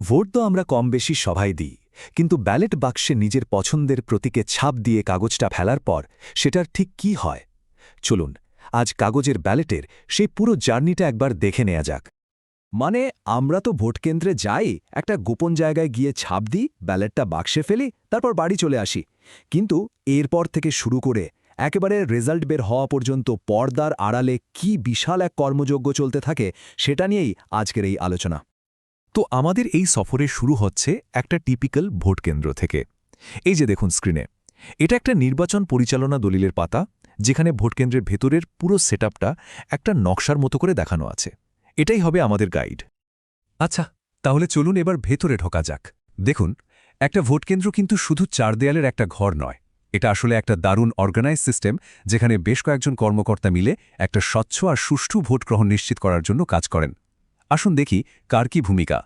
Vote তো আমরা কম বেশি সভায় দিই, কিন্তু ব্যালেট বাক্সে নিজের পছন্দের প্রতীকে ছাপ দিয়ে কাগজটা ফেলার পর সেটার ঠিক কি হয়? চলুন, আজ কাগজের ব্যালেটের সেই পুরো জার্নিটা একবার দেখে নেওয়া যাক। মানে আমরা তো ভোট কেন্দ্রে যাই, একটা গোপন জায়গায় গিয়ে ছাপ দিই, ব্যালেটটা বাক্সে ফেলি, তারপর বাড়ি চলে আসি। কিন্তু এরপর থেকে শুরু করে একেবারে রেজাল্ট বের হওয়া পর্যন্ত পর্দার আড়ালে কি বিশাল এক কর্মযজ্ঞ চলতে থাকে, সেটা নিয়েই আজকের এই আলোচনা। তো আমাদের এই সফরে শুরু হচ্ছে একটা টিপিক্যাল ভোট কেন্দ্র থেকে। এই যে দেখুন স্ক্রিনে, এটা একটা নির্বাচন পরিচালনা দলিলের পাতা, যেখানে ভোটকেন্দ্রের ভেতরের পুরো সেটআপটা একটা নকশার মতো করে দেখানো আছে। এটাই হবে আমাদের গাইড। আচ্ছা তাহলে চলুন এবার ভেতরে ঢোকা যাক। দেখুন, একটা ভোটকেন্দ্র কিন্তু শুধু চার দেয়ালের একটা ঘর নয়, এটা আসলে একটা দারুণ অর্গানাইজ সিস্টেম যেখানে বেশ কয়েকজন কর্মকর্তা মিলে একটা স্বচ্ছ আর সুষ্ঠু ভোট গ্রহণ নিশ্চিত করার জন্য কাজ করেন। আসুন দেখি কার কি ভূমিকা।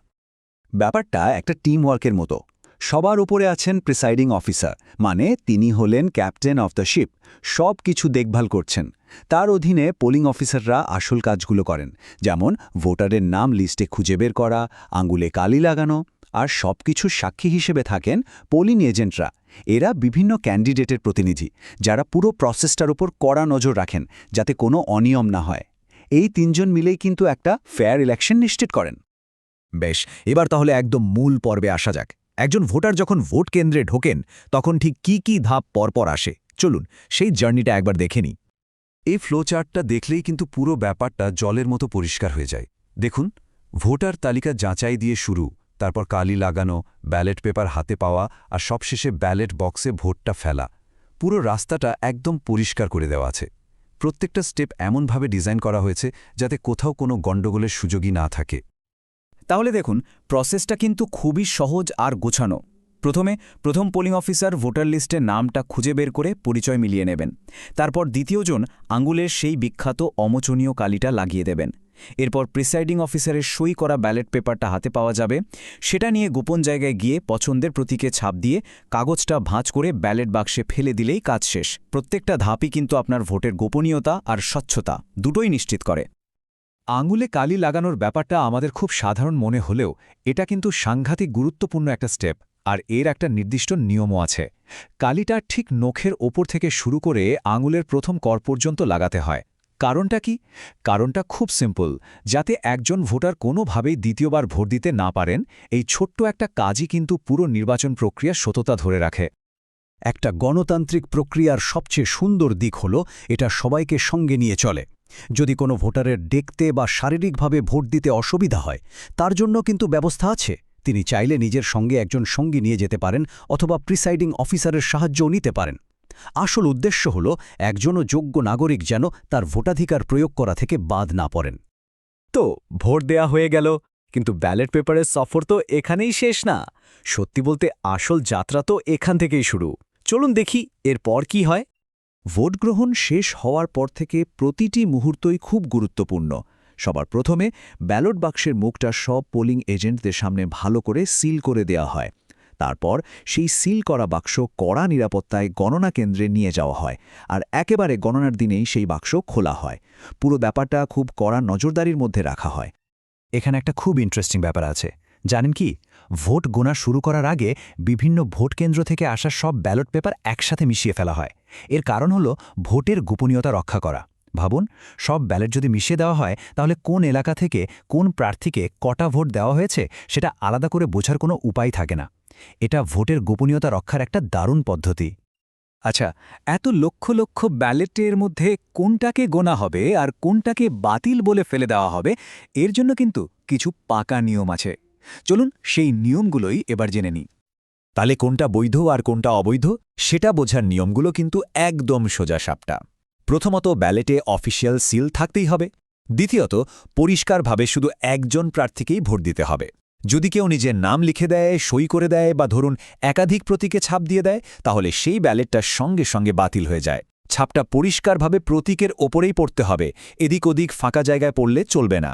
ব্যাপারটা একটা টিম ওয়ার্কের মতো। সবার উপরে আছেন প্রিসাইডিং অফিসার মানে তিনি হলেন ক্যাপ্টেন অফ দ্য শিপ সব কিছু দেখভাল করছেন। তার অধীনে পোলিং অফিসাররা আসল কাজগুলো করেন, যেমন ভোটারের নাম লিস্টে খুঁজে বের করা, আঙ্গুলে কালি লাগানো, আর সব কিছুর সাক্ষী হিসেবে থাকেন পোলিং এজেন্টরা এরা বিভিন্ন ক্যান্ডিডেটের প্রতিনিধি, যারা পুরো প্রসেসটার উপর কড়া নজর রাখেন, যাতে কোনো অনিয়ম না হয়। এই তিনজন মিলেই কিন্তু একটা ফেয়ার ইলেকশন নিশ্চিত করেন। বেশ, এবার তাহলে একদম মূল পর্বে আসা যাক। একজন ভোটার যখন ভোট কেন্দ্রে ঢোকেন, তখন ঠিক কি কি ধাপ পরপর আসে? চলুন, সেই জার্নিটা একবার দেখে নিই। এই ফ্লোচার্টটা দেখলেই কিন্তু পুরো ব্যাপারটা জলের মতো পরিষ্কার হয়ে যায়। দেখুন, ভোটার তালিকা যাচাই দিয়ে শুরু, তারপর কালি লাগানো, ব্যালেট পেপার হাতে পাওয়া, আর সবশেষে ব্যালেট বক্সে ভোটটা ফেলা। পুরো রাস্তাটা একদম পরিষ্কার করে দেওয়া আছে। প্রত্যেকটা স্টেপ এমনভাবে ডিজাইন করা হয়েছে যাতে কোথাও কোনো গণ্ডগোলের সুযোগই না থাকে। তাহলে দেখুন প্রসেসটা কিন্তু খুবই সহজ আর গোছানো। প্রথমে প্রথম পোলিং অফিসার ভোটার লিস্টে নামটা খুঁজে বের করে পরিচয় মিলিয়ে নেবেন। তারপর দ্বিতীয়জন আঙ্গুলের সেই বিখ্যাত অমোচনীয় কালিটা লাগিয়ে দেবেন। এরপর প্রিসাইডিং অফিসারের সই করা ব্যালট পেপারটা হাতে পাওয়া যাবে। সেটা নিয়ে গোপন জায়গায় গিয়ে পছন্দের প্রতীকে ছাপ দিয়ে কাগজটা ভাঁজ করে ব্যালট বাক্সে ফেলে দিলেই কাজ শেষ। প্রত্যেকটা ধাপই কিন্তু আপনার ভোটের গোপনীয়তা আর স্বচ্ছতা দুটোই নিশ্চিত করে। আঙুলে কালি লাগানোর ব্যাপারটা আমাদের খুব সাধারণ মনে হলেও এটা কিন্তু সাংঘাতিক গুরুত্বপূর্ণ একটা স্টেপ, আর এর একটা নির্দিষ্ট নিয়মও আছে। কালিটা ঠিক নখের ওপর থেকে শুরু করে আঙুলের প্রথম কর পর্যন্ত লাগাতে হয়। কারণটা কি? কারণটা খুব সিম্পল, যাতে একজন ভোটার কোনোভাবেই দ্বিতীয়বার ভোট দিতে না পারেন, এই ছোট্ট একটা কাজই কিন্তু পুরো নির্বাচন প্রক্রিয়ার সততা ধরে রাখে। একটা গণতান্ত্রিক প্রক্রিয়ার সবচেয়ে সুন্দর দিক হল এটা সবাইকে সঙ্গে নিয়ে চলে। যদি কোনো ভোটারের দেখতে বা শারীরিকভাবে ভোট দিতে অসুবিধা হয়, তার জন্য কিন্তু ব্যবস্থা আছে। তিনি চাইলে নিজের সঙ্গে একজন সঙ্গী নিয়ে যেতে পারেন অথবা প্রিসাইডিং অফিসারের সাহায্যও নিতে পারেন। আসল উদ্দেশ্য হল একজনও যোগ্য নাগরিক যেন তার ভোটাধিকার প্রয়োগ করা থেকে বাদ না পড়েন। তো, ভোট দেয়া হয়ে গেল, কিন্তু ব্যালট পেপারের সফর তো এখানেই শেষ না। সত্যি বলতে আসল যাত্রা তো এখান থেকেই শুরু। চলুন দেখি এরপর কি হয়। ভোট গ্রহণ শেষ হওয়ার পর থেকে প্রতিটি মুহূর্তই খুব গুরুত্বপূর্ণ। সবার প্রথমে ব্যালট বাক্সের মুখটা সব পোলিং এজেন্টদের সামনে ভালো করে সিল করে দেওয়া হয়। তারপর সেই সিল করা বাক্স কড়া নিরাপত্তায় গণনা কেন্দ্রে নিয়ে যাওয়া হয় আর একেবারে গণনার দিনেই সেই বাক্স খোলা হয়। পুরো ব্যাপারটা খুব কড়া নজরদারির মধ্যে রাখা হয়। এখানে একটা খুব ইন্টারেস্টিং ব্যাপার আছে। জানেন কি? ভোট গোনা শুরু করার আগে বিভিন্ন ভোট কেন্দ্র থেকে আসা সব ব্যালট পেপার একসাথে মিশিয়ে ফেলা হয়। এর কারণ হল ভোটের গোপনীয়তা রক্ষা করা। ভাবুন, সব ব্যালট যদি মিশিয়ে দেওয়া হয়, তাহলে কোন এলাকা থেকে কোন প্রার্থীকে কটা ভোট দেওয়া হয়েছে সেটা আলাদা করে বোঝার কোনো উপায় থাকে না। এটা ভোটের গোপনীয়তা রক্ষার একটা দারুণ পদ্ধতি। আচ্ছা এত লক্ষ লক্ষ ব্যালেটের মধ্যে কোনটাকে গোনা হবে আর কোনটাকে বাতিল বলে ফেলে দেওয়া হবে, এর জন্য কিন্তু কিছু পাকা নিয়ম আছে। চলুন সেই নিয়মগুলোই এবার জেনে নিই। তাহলে কোনটা বৈধ আর কোনটা অবৈধ, সেটা বোঝার নিয়মগুলো কিন্তু একদম সোজা সাপটা। প্রথমত ব্যালেটে অফিসিয়াল সিল থাকতেই হবে। দ্বিতীয়ত, পরিষ্কারভাবে শুধু একজন প্রার্থীকেই ভোট দিতে হবে। যদি কেউ নিজের নাম লিখে দেয়, সই করে দেয় বা ধরুন একাধিক প্রতীকে ছাপ দিয়ে দেয়, তাহলে সেই ব্যালেটটা সঙ্গে সঙ্গে বাতিল হয়ে যায়। ছাপটা পরিষ্কারভাবে প্রতীকের ওপরেই পড়তে হবে, এদিক ওদিক ফাঁকা জায়গায় পড়লে চলবে না।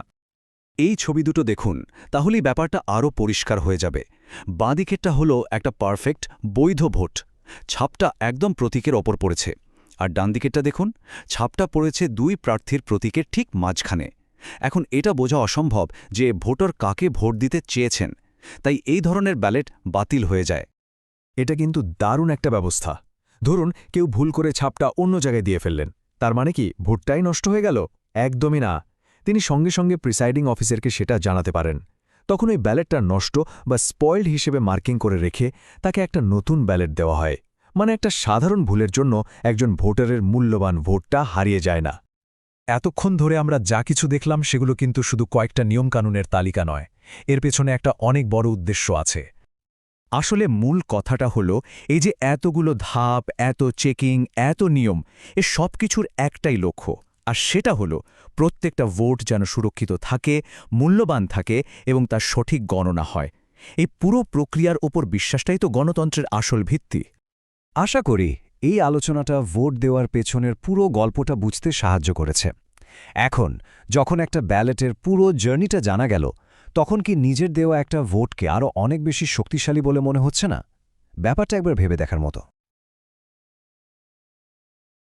এই ছবি দুটো দেখুন, তাহলেই ব্যাপারটা আরও পরিষ্কার হয়ে যাবে। বাঁদিকেরটা হলো একটা পারফেক্ট বৈধ ভোট। ছাপটা একদম প্রতীকের ওপর পড়েছে। আর ডানদিকেরটা দেখুন, ছাপটা পড়েছে দুই প্রার্থীর প্রতীকের ঠিক মাঝখানে। এখন এটা বোঝা অসম্ভব যে ভোটার কাকে ভোট দিতে চেয়েছেন। তাই এই ধরনের ব্যালেট বাতিল হয়ে যায়। এটা কিন্তু দারুণ একটা ব্যবস্থা। ধরুন, কেউ ভুল করে ছাপটা অন্য জায়গায় দিয়ে ফেললেন। তার মানে কি, ভোটটাই নষ্ট হয়ে গেল? একদমই না। তিনি সঙ্গে সঙ্গে প্রিসাইডিং অফিসারকে সেটা জানাতে পারেন। তখন ওই ব্যালেটটা নষ্ট বা স্পয়েলড হিসেবে মার্কিং করে রেখে তাকে একটা নতুন ব্যালেট দেওয়া হয়। মানে একটা সাধারণ ভুলের জন্য একজন ভোটারের মূল্যবান ভোটটা হারিয়ে যায় না। এতক্ষণ ধরে আমরা যা কিছু দেখলাম সেগুলো কিন্তু শুধু কয়েকটা নিয়মকানুনের তালিকা নয়। এর পেছনে একটা অনেক বড় উদ্দেশ্য আছে। আসলে মূল কথাটা হলো, এই যে এতগুলো ধাপ, এত চেকিং, এত নিয়ম, এ সব কিছুর একটাই লক্ষ্য। আর সেটা হলো, প্রত্যেকটা ভোট যেন সুরক্ষিত থাকে, মূল্যবান থাকে এবং তার সঠিক গণনা হয়। এই পুরো প্রক্রিয়ার ওপর বিশ্বাসটাই তো গণতন্ত্রের আসল ভিত্তি। আশা করি এই আলোচনাটা ভোট দেওয়ার পেছনের পুরো গল্পটা বুঝতে সাহায্য করেছে। এখন, যখন একটা ব্যালেটের পুরো জার্নিটা জানা গেল, তখন কি নিজের দেওয়া একটা ভোটকে আরও অনেক বেশি শক্তিশালী বলে মনে হচ্ছে না? ব্যাপারটা একবার ভেবে দেখার মতো।